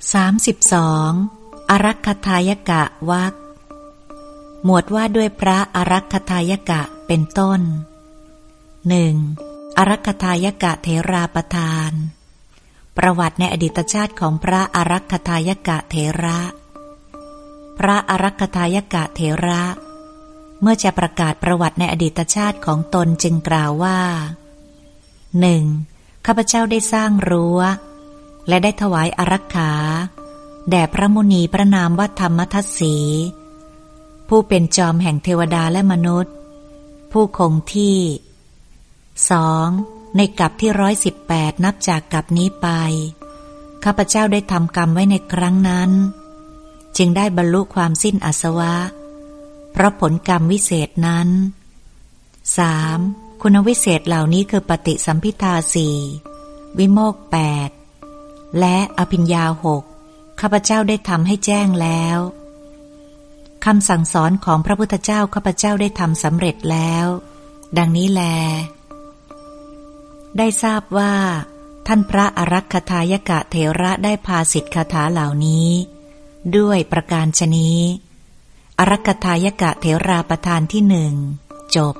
32. อรักขทายกะวักหมวดว่าด้วยพระอรักขทายกะเป็นต้น 1. อรักขทายกะเทราประทาน ประวัติในอดีตชาติของพระอรักขทายกะเทระ พระอรักขทายกะเทระ เมื่อจะประกาศประวัติในอดีตชาติของตนจึงกล่าวว่าหนึ่งข้าพเจ้าได้สร้างรั้ว และได้ถวายอารักขา แด่พระมุนีพระนามว่าธรรมทัศสี ผู้เป็นจอมแห่งเทวดาและมนุษย์ ผู้คงที่สองในกลับที่ร้อยสิบแปดนับจากกลับนี้ไป ข้าพเจ้าได้ทำกรรมไว้ในครั้งนั้น จึงได้บรรลุความสิ้นอสวะ เพราะผลกรรมวิเศษนั้นสามคุณวิเศษเหล่านี้คือปฏิสัมพิทาสี่วิโมกแปด และอภิญญาหกข้าพเจ้าได้ทำให้แจ้งแล้วคำสั่งสอนของพระพุทธเจ้าข้าพเจ้าได้ทำสำเร็จแล้ว ดังนี้แล ได้ทราบว่า ท่านพระอรักขทายกะเทระได้พาสิทธิคาถาเหล่านี้ ด้วยประการชนี้อรักขทายกะเทราประธานที่หนึ่งจบ